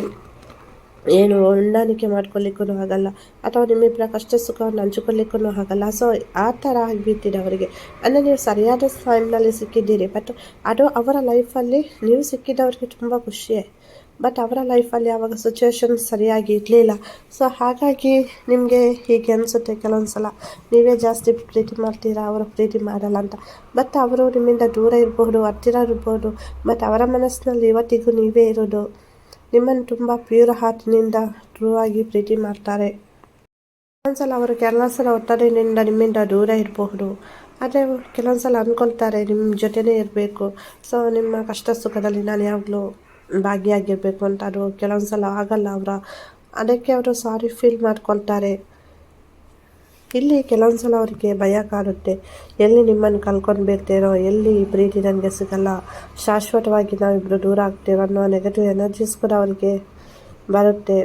[SPEAKER 1] ಏನು ಹೊಂದಾಣಿಕೆ ಮಾಡ್ಕೊಳ್ಲಿಕ್ಕೂ ಆಗಲ್ಲ, ಅಥವಾ ನಿಮ್ಮಿಬ್ಬರ ಕಷ್ಟ ಸುಖವನ್ನು ಹಂಚಿಕೊಳ್ಳಿಕ್ಕೂ ಆಗಲ್ಲ. ಸೊ ಆ ಥರ ಆಗಿಬಿಟ್ಟಿದೆ ಅವರಿಗೆ. ಅಂದರೆ ನೀವು ಸರಿಯಾದ ಟೈಮ್ನಲ್ಲಿ ಸಿಕ್ಕಿದ್ದೀರಿ ಬಟ್ ಅದು ಅವರ ಲೈಫಲ್ಲಿ ನೀವು ಸಿಕ್ಕಿದ್ದವ್ರಿಗೆ ತುಂಬ ಖುಷಿಯೇ ಬಟ್ ಅವರ ಲೈಫಲ್ಲಿ ಯಾವಾಗ ಸಿಚುವೇಶನ್ ಸರಿಯಾಗಿ ಇರಲಿಲ್ಲ. ಸೊ ಹಾಗಾಗಿ ನಿಮಗೆ ಹೀಗೆ ಅನಿಸುತ್ತೆ ಕೆಲವೊಂದು ಸಲ ನೀವೇ ಜಾಸ್ತಿ ಪ್ರೀತಿ ಮಾಡ್ತೀರಾ, ಅವರು ಪ್ರೀತಿ ಮಾಡಲ್ಲ ಅಂತ. ಬಟ್ ಅವರು ನಿಮ್ಮಿಂದ ದೂರ ಇರಬಹುದು ಹತ್ತಿರ ಇರ್ಬೋದು. ಬಟ್ ಅವರ ಮನಸ್ಸಿನಲ್ಲಿ ಇವತ್ತಿಗೂ ನೀವೇ ಇರೋದು. ನಿಮ್ಮನ್ನು ತುಂಬ ಪ್ಯೂರ್ ಹಾರ್ಟ್ನಿಂದ ಟ್ರೂ ಆಗಿ ಪ್ರೀತಿ ಮಾಡ್ತಾರೆ. ಒಂದ್ಸಲ ಅವರು ಕೆಲವೊಂದು ಸಲ ಒತ್ತಡದಿಂದ ನಿಮ್ಮಿಂದ ದೂರ ಇರಬಹುದು ಆದರೆ ಕೆಲವೊಂದು ಸಲ ಅಂದ್ಕೊಳ್ತಾರೆ ನಿಮ್ಮ ಜೊತೆನೇ ಇರಬೇಕು. ಸೊ ನಿಮ್ಮ ಕಷ್ಟ ಸುಖದಲ್ಲಿ ನಾನು ಯಾವಾಗಲೂ ಭಾಗಿಯಾಗಿರಬೇಕು ಅಂತ ಅದು ಕೆಲವೊಂದು ಸಲ ಆಗಲ್ಲ ಅವರ. ಅದಕ್ಕೆ ಅವರು ಸಾರಿ ಫೀಲ್ ಮಾಡ್ಕೊಳ್ತಾರೆ. ಇಲ್ಲಿ ಕೆಲವೊಂದು ಸಲ ಅವರಿಗೆ ಭಯ ಕಾಡುತ್ತೆ. ಎಲ್ಲಿ ನಿಮ್ಮನ್ನು ಕಲ್ಕೊಂಡು ಬಿಡ್ತೀರೋ, ಎಲ್ಲಿ ಪ್ರೀತಿ ನನಗೆ ಸಿಗಲ್ಲ. ಶಾಶ್ವತವಾಗಿ ನಾವಿಬ್ಬರು ದೂರ ಆಗ್ತೇವೆ ಅನ್ನೋ ನೆಗೆಟಿವ್ ಎನರ್ಜೀಸ್ ಕೂಡ ಅವರಿಗೆ ಬರುತ್ತೆ.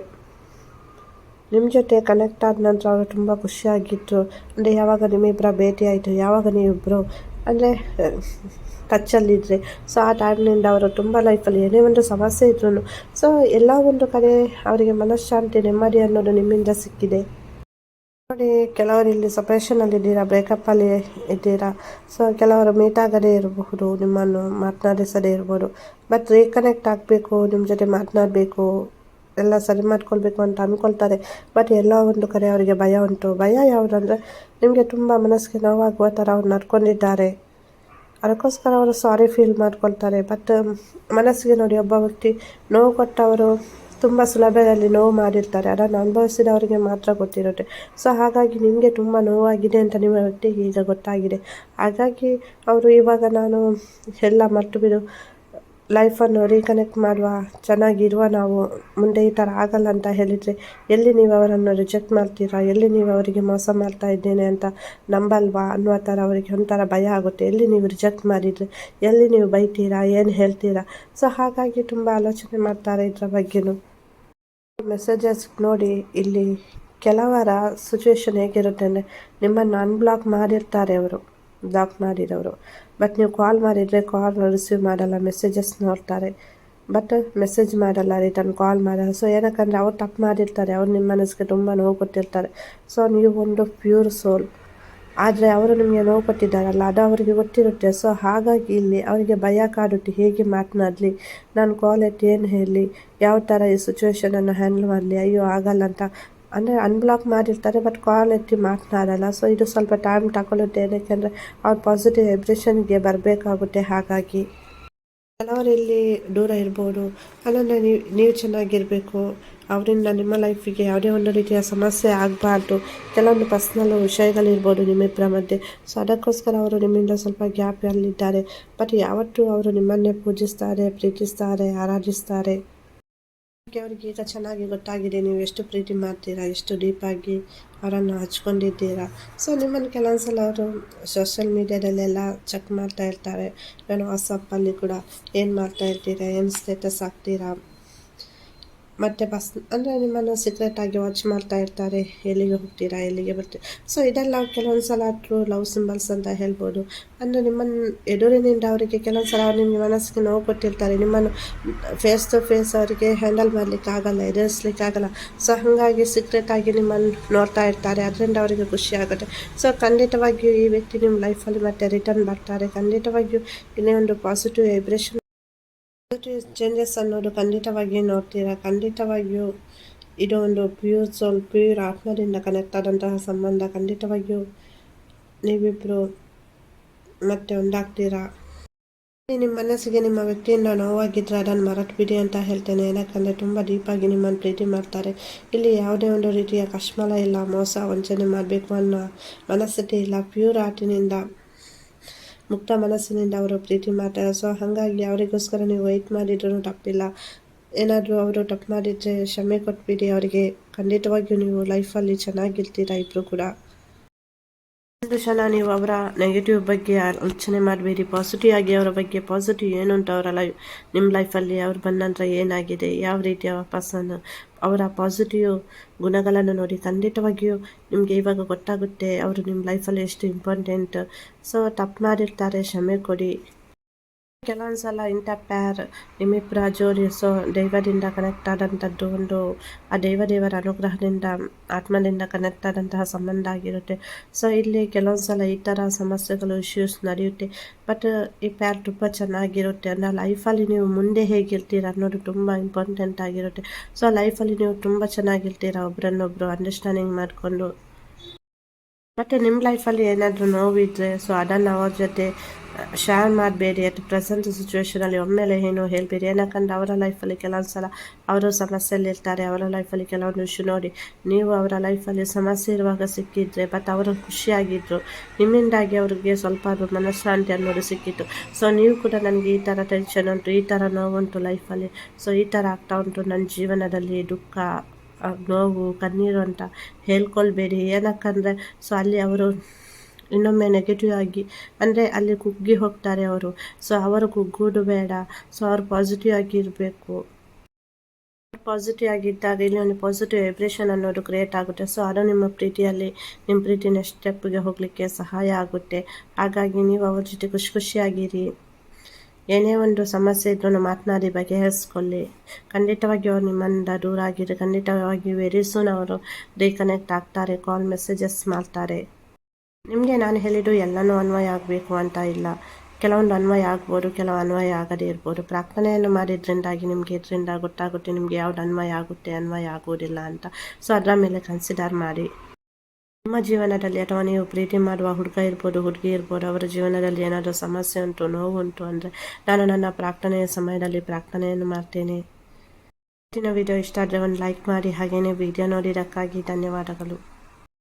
[SPEAKER 1] ನಿಮ್ಮ ಜೊತೆ ಕನೆಕ್ಟ್ ಆದ ನಂತರ ಅವರು ತುಂಬ ಖುಷಿಯಾಗಿತ್ತು ಅಂದರೆ ಯಾವಾಗ ನಿಮ್ಮಿಬ್ಬರ ಭೇಟಿ ಆಯಿತು, ಯಾವಾಗ ನೀವಿಬ್ಬರು ಅಂದರೆ ಟಚ್ಚಲ್ಲಿದ್ದರೆ ಸೊ ಆ ಟೈಮ್ನಿಂದ ಅವರು ತುಂಬ ಲೈಫಲ್ಲಿ ಏನೇ ಒಂದು ಸಮಸ್ಯೆ ಇದ್ರೂ ಸೊ ಎಲ್ಲ ಒಂದು ಕಡೆ ಅವರಿಗೆ ಮನಃಶಾಂತಿ, ನೆಮ್ಮದಿ ಅನ್ನೋದು ನಿಮ್ಮಿಂದ ಸಿಕ್ಕಿದೆ. ನೋಡಿ, ಕೆಲವರು ಇಲ್ಲಿ ಸಪ್ರೇಷನಲ್ಲಿ ಇದ್ದೀರಾ ಬ್ರೇಕಪ್ಪಲ್ಲಿ ಇದ್ದೀರಾ? ಸೊ ಕೆಲವರು ಮೀಟ್ ಆಗದೇ ಇರಬಹುದು, ನಿಮ್ಮನ್ನು ಮಾತನಾಡಿಸದೇ ಇರ್ಬೋದು ಬಟ್ ರೀಕನೆಕ್ಟ್ ಆಗಬೇಕು ನಿಮ್ಮ ಜೊತೆ ಮಾತನಾಡಬೇಕು. ಎಲ್ಲ ಸರಿ ಮಾಡ್ಕೊಳ್ಬೇಕು ಅಂತ ಅಂದ್ಕೊಳ್ತಾರೆ. ಬಟ್ ಎಲ್ಲ ಒಂದು ಕಡೆ ಅವರಿಗೆ ಭಯ ಉಂಟು. ಭಯ ಯಾವುದಂದರೆ ನಿಮಗೆ ತುಂಬ ಮನಸ್ಸಿಗೆ ನೋವಾಗುವ ಥರ ಅವ್ರು ನಡ್ಕೊಂಡಿದ್ದಾರೆ. ಅದಕ್ಕೋಸ್ಕರ ಅವರು ಸಾರಿ ಫೀಲ್ ಮಾಡ್ಕೊಳ್ತಾರೆ. ಬಟ್ ಮನಸ್ಸಿಗೆ ನೋಡಿ ಒಬ್ಬ ವ್ಯಕ್ತಿ ನೋವು ಕೊಟ್ಟವರು ತುಂಬ ಸುಲಭದಲ್ಲಿ ನೋವು ಮಾಡಿರ್ತಾರೆ. ಅದನ್ನು ಅನುಭವಿಸಿದವರಿಗೆ ಮಾತ್ರ ಗೊತ್ತಿರುತ್ತೆ. ಸೊ ಹಾಗಾಗಿ ನಿಮಗೆ ತುಂಬ ನೋವಾಗಿದೆ ಅಂತ ನಿಮ್ಮ ವ್ಯಕ್ತಿಗೆ ಈಗ ಗೊತ್ತಾಗಿದೆ. ಹಾಗಾಗಿ ಅವರು ಇವಾಗ ನಾನು ಎಲ್ಲ ಮರ್ತು ಬಿಡು. ಲೈಫನ್ನು ರೀಕನೆಕ್ಟ್ ಮಾಡುವ, ಚೆನ್ನಾಗಿರುವ ನಾವು ಮುಂದೆ ಈ ಥರ ಆಗಲ್ಲ ಅಂತ ಹೇಳಿದರೆ ಎಲ್ಲಿ ನೀವು ಅವರನ್ನು ರಿಜೆಕ್ಟ್ ಮಾಡ್ತೀರಾ? ಎಲ್ಲಿ ನೀವು ಅವರಿಗೆ ಮೋಸ ಮಾಡ್ತಾ ಇದ್ದೇನೆ ಅಂತ ನಂಬಲ್ವಾ? ಅನ್ನುವ ಥರ ಅವರಿಗೆ ಒಂಥರ ಭಯ ಆಗುತ್ತೆ. ಎಲ್ಲಿ ನೀವು ರಿಜೆಕ್ಟ್ ಮಾಡಿದರೆ, ಎಲ್ಲಿ ನೀವು ಬೈತೀರಾ? ಏನು ಹೇಳ್ತೀರಾ? ಸೊ ಹಾಗಾಗಿ ತುಂಬ ಆಲೋಚನೆ ಮಾಡ್ತಾರೆ ಇದರ ಬಗ್ಗೆಯೂ ಮೆಸೇಜಸ್ ನೋಡಿ ಇಲ್ಲಿ ಕೆಲವರ ಸಿಚುವೇಶನ್ ಹೇಗಿರುತ್ತೆ ಅಂದರೆ ನಿಮ್ಮನ್ನು ಅನ್ಬ್ಲಾಕ್ ಮಾಡಿರ್ತಾರೆ ಅವರು. ಬ್ಲಾಕ್ ಮಾಡಿರೋರು. ಬಟ್ ನೀವು ಕಾಲ್ ಮಾಡಿದರೆ ಕಾಲ್ ರಿಸೀವ್ ಮಾಡಲ್ಲ ಮೆಸೇಜಸ್ ನೋಡ್ತಾರೆ. ಬಟ್ ಮೆಸೇಜ್ ಮಾಡಲ್ಲ ರಿಟರ್ನ್ ಕಾಲ್ ಮಾಡಲ್ಲ. ಸೊ ಏನಕ್ಕಂದರೆ ಅವ್ರು ತಪ್ಪು ಮಾಡಿರ್ತಾರೆ, ಅವ್ರು ನಿಮ್ಮ ಮನಸ್ಸಿಗೆ ತುಂಬ ನೋವು ಕೊಟ್ಟಿರ್ತಾರೆ. ಸೊ ನೀವು ಒಂದು ಪ್ಯೂರ್ ಸೋಲ್ ಆದರೆ ಅವರು ನಿಮಗೆ ನೋವು ಕೊಟ್ಟಿದ್ದಾರಲ್ಲ, ಅದು ಅವರಿಗೆ ಗೊತ್ತಿರುತ್ತೆ. ಸೊ ಹಾಗಾಗಿ ಇಲ್ಲಿ ಅವರಿಗೆ ಭಯ ಕಾಡುತ್ತೆ, ಹೇಗೆ ಮಾತನಾಡಲಿ? ನಾನು ಕಾಲ್ ಎತ್ತಿ ಏನು ಹೇಳಲಿ ಯಾವ ಥರ ಈ ಸಿಚುವೇಶನನ್ನು ಹ್ಯಾಂಡಲ್ ಮಾಡಲಿ? ಅಯ್ಯೋ, ಆಗಲ್ಲ ಅಂತ ಅಂದರೆ ಅನ್ಬ್ಲಾಕ್ ಮಾಡಿರ್ತಾರೆ ಬಟ್ ಕಾಲ್ ಎತ್ತಿ ಮಾತನಾಡಲ್ಲ. ಸೊ ಇದು ಸ್ವಲ್ಪ ಟೈಮ್ ತಗೊಳ್ಳುತ್ತೆ ಏಕೆಂದರೆ ಅವ್ರ ಪಾಸಿಟಿವ್ ವೈಬ್ರೇಷನ್ಗೆ ಬರಬೇಕಾಗುತ್ತೆ ಹಾಗಾಗಿ. ಕೆಲವರು ಇಲ್ಲಿ ದೂರ ಇರ್ಬೋದು. ಅಲ್ಲ ನೀವು ನೀವು ಚೆನ್ನಾಗಿರಬೇಕು. ಅವರಿಂದ ನಿಮ್ಮ ಲೈಫಿಗೆ ಯಾವುದೇ ಒಂದು ರೀತಿಯ ಸಮಸ್ಯೆ ಆಗಬಾರ್ದು. ಕೆಲವೊಂದು ಪರ್ಸ್ನಲ್ ವಿಷಯಗಳಿರ್ಬೋದು ನಿಮ್ಮಿಬ್ಬರ ಮಧ್ಯೆ. ಸೊ ಅದಕ್ಕೋಸ್ಕರ ಅವರು ನಿಮ್ಮಿಂದ ಸ್ವಲ್ಪ ಗ್ಯಾಪಲ್ಲಿದ್ದಾರೆ ಬಟ್ ಯಾವತ್ತೂ ಅವರು ನಿಮ್ಮನ್ನೇ ಪೂಜಿಸ್ತಾರೆ, ಪ್ರೀತಿಸ್ತಾರೆ, ಆರಾಧಿಸ್ತಾರೆ. ಅವ್ರಿಗೆ ಈಗ ಚೆನ್ನಾಗಿ ಗೊತ್ತಾಗಿದೆ, ನೀವು ಎಷ್ಟು ಪ್ರೀತಿ ಮಾಡ್ತೀರಾ, ಎಷ್ಟು ಡೀಪಾಗಿ ಅವರನ್ನು ಹಚ್ಕೊಂಡಿದ್ದೀರಾ. ಸೊ ನಿಮ್ಮನ್ನು ಕೆಲವೊಂದು ಸಲ ಅವರು ಸೋಷಿಯಲ್ ಮೀಡ್ಯಾದಲ್ಲೆಲ್ಲ ಚೆಕ್ ಮಾಡ್ತಾ ಇರ್ತಾರೆ. ನಾನು ವಾಟ್ಸಪ್ಪಲ್ಲಿ ಕೂಡ ಏನು ಮಾಡ್ತಾ ಇರ್ತೀರಾ, ಏನು ಸ್ಟೇಟಸ್ ಹಾಕ್ತೀರಾ ಮತ್ತು ಬಸ್ ಅಂದರೆ ನಿಮ್ಮನ್ನು ಸೀಕ್ರೆಟಾಗಿ ವಾಚ್ ಮಾಡ್ತಾ ಇರ್ತಾರೆ, ಎಲ್ಲಿಗೆ ಹೋಗ್ತೀರಾ, ಎಲ್ಲಿಗೆ ಬರ್ತೀರಾ. ಸೊ ಇದೆಲ್ಲ ಕೆಲವೊಂದು ಸಲ ಟ್ರೂ ಲವ್ ಸಿಂಬಲ್ಸ್ ಅಂತ ಹೇಳ್ಬೋದು. ಅಂದರೆ ನಿಮ್ಮನ್ನು ಎದುರಿನಿಂದ ಅವರಿಗೆ ಕೆಲವೊಂದು ಸಲ ನಿಮ್ಮ ಮನಸ್ಸಿಗೆ ನೋವು ಕೊಟ್ಟಿರ್ತಾರೆ. ನಿಮ್ಮನ್ನು ಫೇಸ್ ಟು ಫೇಸ್ ಅವರಿಗೆ ಹ್ಯಾಂಡಲ್ ಮಾಡಲಿಕ್ಕೆ ಆಗಲ್ಲ, ಎದುರಿಸ್ಲಿಕ್ಕೆ ಆಗಲ್ಲ. ಸೊ ಹಾಗಾಗಿ ಸೀಕ್ರೆಟಾಗಿ ನಿಮ್ಮನ್ನು ನೋಡ್ತಾ ಇರ್ತಾರೆ. ಅದರಿಂದ ಅವರಿಗೆ ಖುಷಿ ಆಗುತ್ತೆ. ಸೊ ಖಂಡಿತವಾಗಿಯೂ ಈ ವ್ಯಕ್ತಿ ನಿಮ್ಮ ಲೈಫಲ್ಲಿ ಮತ್ತೆ ರಿಟರ್ನ್ ಬರ್ತಾರೆ. ಖಂಡಿತವಾಗಿಯೂ ಇನ್ನೇ ಒಂದು ಪಾಸಿಟಿವ್ ವೈಬ್ರೇಷನ್ ಪಾಸಿಟಿವ್ ಚೇಂಜಸ್ ಅನ್ನೋದು ಖಂಡಿತವಾಗಿ ನೋಡ್ತೀರಾ? ಖಂಡಿತವಾಗಿಯೂ ಇದು ಒಂದು ಪ್ಯೂರ್ ಸೋಲ್ ಪ್ಯೂರ್ ಆತ್ಮದಿಂದ ಕನೆಕ್ಟ್ ಆದಂತಹ ಸಂಬಂಧ ಖಂಡಿತವಾಗಿಯೂ ನೀವಿಬ್ಬರು ಮತ್ತೆ ಒಂದಾಗ್ತೀರಾ? ನಿಮ್ಮ ಮನಸ್ಸಿಗೆ ನಿಮ್ಮ ವ್ಯಕ್ತಿಯಿಂದ ನೋವಾಗಿದ್ದರೆ ಅದನ್ನು ಮರೆತು ಬಿಡಿ ಅಂತ ಹೇಳ್ತೇನೆ. ಏನಕ್ಕಂದರೆ ತುಂಬ ಡೀಪಾಗಿ ನಿಮ್ಮನ್ನು ಪ್ರೀತಿ ಮಾಡ್ತಾರೆ. ಇಲ್ಲಿ ಯಾವುದೇ ಒಂದು ರೀತಿಯ ಕಶ್ಮಲ ಇಲ್ಲ, ಮೋಸ ವಂಚನೆ ಮಾಡಬೇಕು ಅನ್ನೋ ಮನಸ್ಥಿತಿ ಇಲ್ಲ. ಪ್ಯೂರ್ ಆರ್ಟಿನಿಂದ ಮುಕ್ತ ಮನಸ್ಸಿನಿಂದ ಅವರು ಪ್ರೀತಿ ಮಾಡ್ತಾರೆ. ಸೊ ಹಾಗಾಗಿ ಅವರಿಗೋಸ್ಕರ ನೀವು ವೆಯ್ಟ್ ಮಾಡಿದ್ರೂ ತಪ್ಪಿಲ್ಲ. ಏನಾದರೂ ಅವರು ತಪ್ಪು ಮಾಡಿದರೆ ಕ್ಷಮೆ ಕೊಟ್ಬಿಡಿ. ಅವರಿಗೆ ಖಂಡಿತವಾಗಿಯೂ ನೀವು ಲೈಫಲ್ಲಿ ಚೆನ್ನಾಗಿರ್ತೀರ ಇಬ್ಬರು ಕೂಡ. ಒಂದು ಶಾಲ, ನೀವು ಅವರ ನೆಗೆಟಿವ್ ಬಗ್ಗೆ ಆಲೋಚನೆ ಮಾಡಬೇಡಿ. ಪಾಸಿಟಿವ್ ಆಗಿ ಅವರ ಬಗ್ಗೆ ಪಾಸಿಟಿವ್ ಏನು ಉಂಟು ಅವರ ಲೈಫ್ ನಿಮ್ಮ ಲೈಫಲ್ಲಿ ಅವ್ರು ಬಂದ ನಂತರ ಏನಾಗಿದೆ, ಯಾವ ರೀತಿಯ ಪರ್ಸನ್ ಅವರ ಪಾಸಿಟಿವ್ ಗುಣಗಳನ್ನು ನೋಡಿ ಖಂಡಿತವಾಗಿಯೂ ನಿಮಗೆ ಇವಾಗ ಗೊತ್ತಾಗುತ್ತೆ, ಅವರು ನಿಮ್ಮ ಲೈಫಲ್ಲಿ ಎಷ್ಟು ಇಂಪಾರ್ಟೆಂಟ್ ಸೊ ತಪ್ಪು ಮಾಡಿರ್ತಾರೆ, ಕ್ಷಮೆ ಕೊಡಿ. ಕೆಲವೊಂದು ಸಲ ಇಂಥ ಪ್ಯಾರ್ ನಿಮ್ಮಿಬ್ಬರ ಸೊ ದೈವದಿಂದ ಕನೆಕ್ಟ್ ಆದಂಥದ್ದು ಒಂದು, ಆ ದೈವ ದೇವರ ಅನುಗ್ರಹದಿಂದ, ಆತ್ಮದಿಂದ ಕನೆಕ್ಟ್ ಆದಂತಹ ಸಂಬಂಧ ಆಗಿರುತ್ತೆ. ಸೊ ಇಲ್ಲಿ ಕೆಲವೊಂದು ಸಲ ಈ ಥರ ಸಮಸ್ಯೆಗಳು ಇಶ್ಯೂಸ್ ನಡೆಯುತ್ತೆ. ಬಟ್ ಈ ಪ್ಯಾರ್ ತುಂಬ ಚೆನ್ನಾಗಿರುತ್ತೆ. ಅಂದರೆ ಲೈಫಲ್ಲಿ ನೀವು ಮುಂದೆ ಹೇಗಿರ್ತೀರ ಅನ್ನೋದು ತುಂಬ ಇಂಪಾರ್ಟೆಂಟ್ ಆಗಿರುತ್ತೆ. ಸೊ ಲೈಫಲ್ಲಿ ನೀವು ತುಂಬ ಚೆನ್ನಾಗಿರ್ತೀರ ಒಬ್ರನ್ನೊಬ್ರು ಅಂಡರ್ಸ್ಟ್ಯಾಂಡಿಂಗ್ ಮಾಡಿಕೊಂಡು. ಮತ್ತು ನಿಮ್ಮ ಲೈಫಲ್ಲಿ ಏನಾದರೂ ನೋವಿದ್ರೆ ಸೊ ಅದನ್ನು ಅವ್ರ ಜೊತೆ ಶೇರ್ ಮಾಡಬೇಡಿ ಅಟ್ ಪ್ರೆಸೆಂಟ್ ಸಿಚುವೇಶನಲ್ಲಿ ಒಮ್ಮೆಲೆ ಏನು ಹೇಳಬೇಡಿ. ಏನಕ್ಕಂದ್ರೆ ಅವರ ಲೈಫಲ್ಲಿ ಕೆಲವೊಂದು ಸಲ ಅವರು ಸಮಸ್ಯೆಯಲ್ಲಿ ಇರ್ತಾರೆ, ಅವರ ಲೈಫಲ್ಲಿ ಕೆಲವೊಂದು ವಿಷಯ ನೋಡಿ. ನೀವು ಅವರ ಲೈಫಲ್ಲಿ ಸಮಸ್ಯೆ ಇರುವಾಗ ಸಿಕ್ಕಿದ್ರೆ ಬಟ್ ಅವರು ಖುಷಿಯಾಗಿದ್ದರು ನಿಮ್ಮಿಂದಾಗಿ ಅವರಿಗೆ ಸ್ವಲ್ಪ ಅದು ಮನಃಶಾಂತಿ ಅನ್ನೋದು ಸಿಕ್ಕಿತ್ತು. ಸೊ ನೀವು ಕೂಡ ನನಗೆ ಈ ಥರ ಟೆನ್ಷನ್ ಉಂಟು, ಈ ಥರ ನೋವುಂಟು ಲೈಫಲ್ಲಿ ಸೊ ಈ ಥರ ಆಗ್ತಾ ಉಂಟು ನನ್ನ ಜೀವನದಲ್ಲಿ ದುಃಖ ನೋವು, ಕಣ್ಣೀರು ಅಂತ ಹೇಳ್ಕೊಳ್ಬೇಡಿ. ಏನಕ್ಕಂದರೆ ಸೊ ಅಲ್ಲಿ ಅವರು ಇನ್ನೊಮ್ಮೆ ನೆಗೆಟಿವ್ ಆಗಿ, ಅಂದರೆ ಅಲ್ಲಿ ಕುಗ್ಗಿ ಹೋಗ್ತಾರೆ ಅವರು. ಸೊ ಅವರು ಕುಗ್ಗೋದು ಬೇಡ. ಸೊ ಅವ್ರು ಪಾಸಿಟಿವ್ ಆಗಿ ಇರಬೇಕು. ಪಾಸಿಟಿವ್ ಆಗಿದ್ದಾಗ ಇಲ್ಲಿ ಒಂದು ಪಾಸಿಟಿವ್ ವೈಬ್ರೇಷನ್ ಅನ್ನೋದು ಕ್ರಿಯೇಟ್ ಆಗುತ್ತೆ. ಸೊ ಅದು ನಿಮ್ಮ ಪ್ರೀತಿಯಲ್ಲಿ, ನಿಮ್ಮ ಪ್ರೀತಿ ನೆಕ್ಸ್ಟ್ ಸ್ಟೆಪ್ಗೆ ಹೋಗಲಿಕ್ಕೆ ಸಹಾಯ ಆಗುತ್ತೆ. ಹಾಗಾಗಿ ನೀವು ಅವ್ರ ಜೊತೆ ಖುಷಿ ಖುಷಿಯಾಗಿರಿ. ಏನೇ ಒಂದು ಸಮಸ್ಯೆ ಇದ್ರೂ ಮಾತನಾಡಿ ಬಗೆಹರಿಸ್ಕೊಳ್ಳಿ ಖಂಡಿತವಾಗಿ ಅವ್ರು ನಿಮ್ಮಿಂದ ದೂರ ಆಗಿರಿ. ಖಂಡಿತವಾಗಿ ವೆರಿ ಸೂನ್ ಅವರು ರೀಕನೆಕ್ಟ್ ಆಗ್ತಾರೆ ಕಾಲ್ ಮೆಸೇಜಸ್ ಮಾಡ್ತಾರೆ. ನಿಮಗೆ ನಾನು ಹೇಳಿದ್ದು ಎಲ್ಲನೂ ಅನ್ವಯ ಆಗಬೇಕು ಅಂತ ಇಲ್ಲ. ಕೆಲವೊಂದು ಅನ್ವಯ ಆಗ್ಬೋದು, ಕೆಲವು ಅನ್ವಯ ಆಗದೇ ಇರ್ಬೋದು. ಪ್ರಾರ್ಥನೆಯನ್ನು ಮಾಡಿದ್ರಿಂದಾಗಿ ನಿಮಗೆ ಇದರಿಂದ ಗೊತ್ತಾಗುತ್ತೆ, ನಿಮಗೆ ಯಾವ್ದು ಅನ್ವಯ ಆಗುತ್ತೆ, ಅನ್ವಯ ಆಗೋದಿಲ್ಲ ಅಂತ. ಸೊ, ಅದರ ಮೇಲೆ ಕನ್ಸಿಡರ್ ಮಾಡಿ. ನಿಮ್ಮ ಜೀವನದಲ್ಲಿ ಅಥವಾ ನೀವು ಪ್ರೀತಿ ಮಾಡುವ ಹುಡುಗ ಇರ್ಬೋದು, ಹುಡುಗಿ ಇರ್ಬೋದು, ಅವರ ಜೀವನದಲ್ಲಿ ಏನಾದರೂ ಸಮಸ್ಯೆ ಉಂಟು, ನೋವು ಉಂಟು ಅಂದರೆ ನಾನು ನನ್ನ ಪ್ರಾರ್ಥನೆಯ ಸಮಯದಲ್ಲಿ ಪ್ರಾರ್ಥನೆಯನ್ನು ಮಾಡ್ತೇನೆ. ಇವತ್ತಿನ ವಿಡಿಯೋ ಇಷ್ಟ ಆದರೆ ಒಂದು ಲೈಕ್ ಮಾಡಿ ಹಾಗೆಯೇ ವಿಡಿಯೋ ನೋಡಿದ್ದಕ್ಕಾಗಿ ಧನ್ಯವಾದಗಳು.